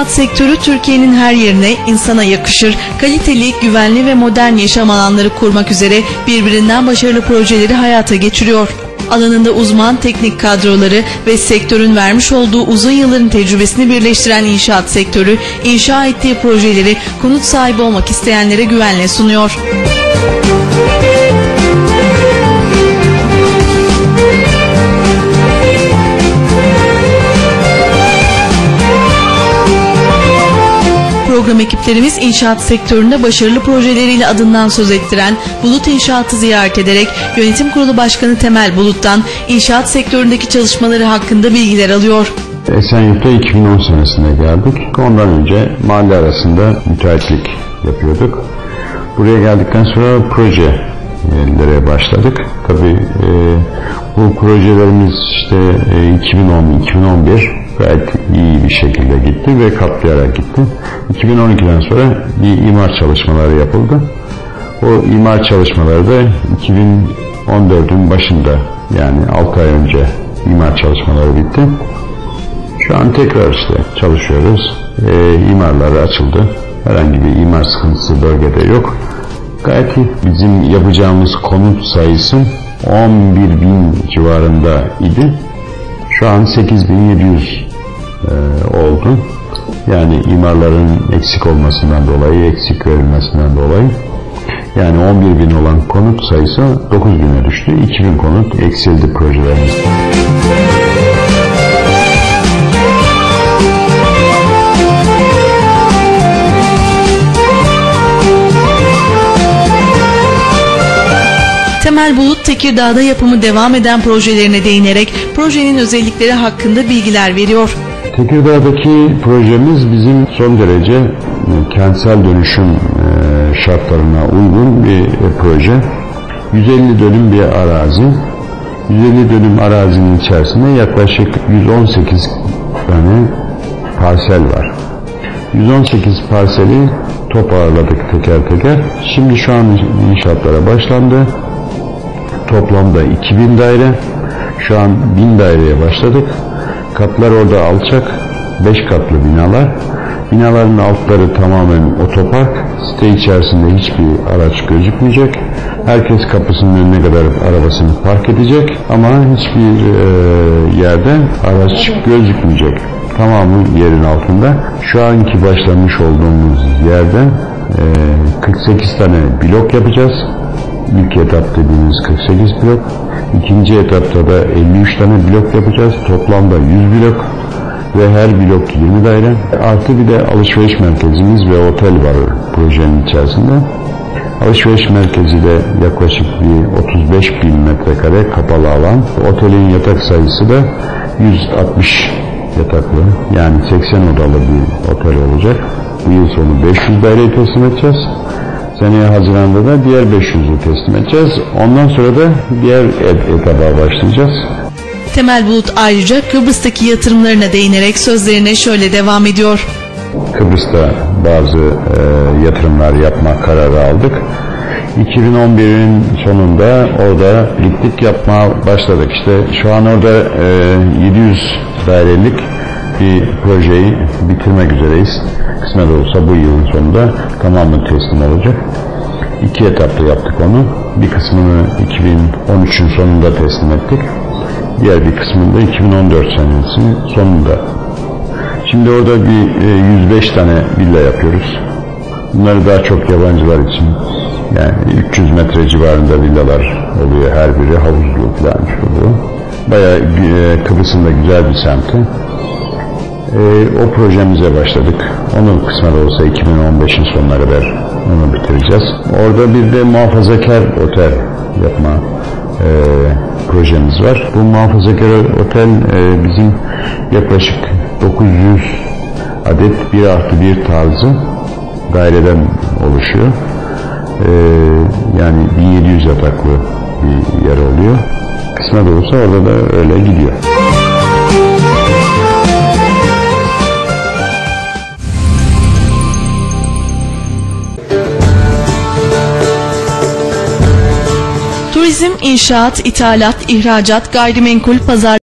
İnşaat sektörü Türkiye'nin her yerine insana yakışır, kaliteli, güvenli ve modern yaşam alanları kurmak üzere birbirinden başarılı projeleri hayata geçiriyor. Alanında uzman teknik kadroları ve sektörün vermiş olduğu uzun yılların tecrübesini birleştiren inşaat sektörü, inşa ettiği projeleri konut sahibi olmak isteyenlere güvenle sunuyor. Program ekiplerimiz inşaat sektöründe başarılı projeleriyle adından söz ettiren Bulut İnşaat'ı ziyaret ederek Yönetim Kurulu Başkanı Temel Bulut'tan inşaat sektöründeki çalışmaları hakkında bilgiler alıyor. Esenyurt'a 2010 senesinde geldik. Ondan önce mahalle arasında müteahhitlik yapıyorduk. Buraya geldikten sonra projelere başladık. Tabii e, bu projelerimiz işte e, 2010-2011 gayet iyi bir şekilde gitti ve katlayarak gitti. 2012'den sonra bir imar çalışmaları yapıldı. O imar çalışmaları da 2014'ün başında yani 6 ay önce imar çalışmaları bitti. Şu an tekrar işte çalışıyoruz. E, imarları açıldı. Herhangi bir imar sıkıntısı bölgede yok. Gayet. Bizim yapacağımız konut sayısı 11 bin civarında idi. Şu an 8700 e, oldu. Yani imarların eksik olmasından dolayı, eksik verilmesinden dolayı yani 11 bin olan konut sayısı 9 bine düştü. 2000 konut eksildi projelerimiz. Temel Bulut Tekirdağ'da yapımı devam eden projelerine değinerek projenin özellikleri hakkında bilgiler veriyor. Tekirdağ'daki projemiz bizim son derece e, kentsel dönüşüm e, şartlarına uygun bir e, proje. 150 dönüm bir arazi. 150 dönüm arazinin içerisinde yaklaşık 118 tane parsel var. 118 parseli toparladık teker teker. Şimdi şu an inşaatlara başlandı. Toplamda 2000 daire. Şu an 1000 daireye başladık. Katlar orada alçak. 5 katlı binalar. Binaların altları tamamen otopark. Site içerisinde hiçbir araç gözükmeyecek. Herkes kapısının önüne kadar arabasını park edecek ama hiçbir e, yerde araç gözükmeyecek. Tamamı yerin altında. Şu anki başlamış olduğumuz yerden e, 48 tane blok yapacağız. İlk etap dediğimiz 48 blok. İkinci etapta da 53 tane blok yapacağız. Toplamda 100 blok ve her blok 20 daire. Artı bir de alışveriş merkezimiz ve otel var projenin içerisinde. Alışveriş merkezi de yaklaşık bir 35 bin metrekare kapalı alan. Otelin yatak sayısı da 160 yataklı yani 80 odalı bir otel olacak. Bu yıl sonu 500 daireyi teslim edeceğiz. Seneye Haziran'da da diğer 500'ü teslim edeceğiz. Ondan sonra da diğer et etaba başlayacağız. Temel Bulut ayrıca Kıbrıs'taki yatırımlarına değinerek sözlerine şöyle devam ediyor. Kıbrıs'ta bazı e, yatırımlar yapma kararı aldık. 2011'in sonunda orada gittik yapmaya başladık. İşte şu an orada e, 700 dairelik bir projeyi bitirmek üzereyiz. Kısmet olursa bu yılın sonunda tamamen teslim olacak. İki etapta yaptık onu. Bir kısmını 2013'ün sonunda teslim ettik. Diğer bir kısmını da 2014 senesinin sonunda. Şimdi orada bir 105 tane villa yapıyoruz. Bunları daha çok yabancılar için yani 300 metre civarında villalar oluyor her biri havuzlu falan şurada. Bayağı Kıbrıs'ın da güzel bir semti. E, o projemize başladık. Onu kısmet olsa 2015'in sonuna kadar onu bitireceğiz. Orada bir de muhafazakar otel yapma e, projemiz var. Bu muhafazakar otel e, bizim yaklaşık 900 adet bir artı bir tarzı daireden oluşuyor. E, yani 1700 yataklı bir yer oluyor. Kısmet olursa orada da öyle gidiyor. Turizm, inşaat, ithalat, ihracat, gayrimenkul, pazar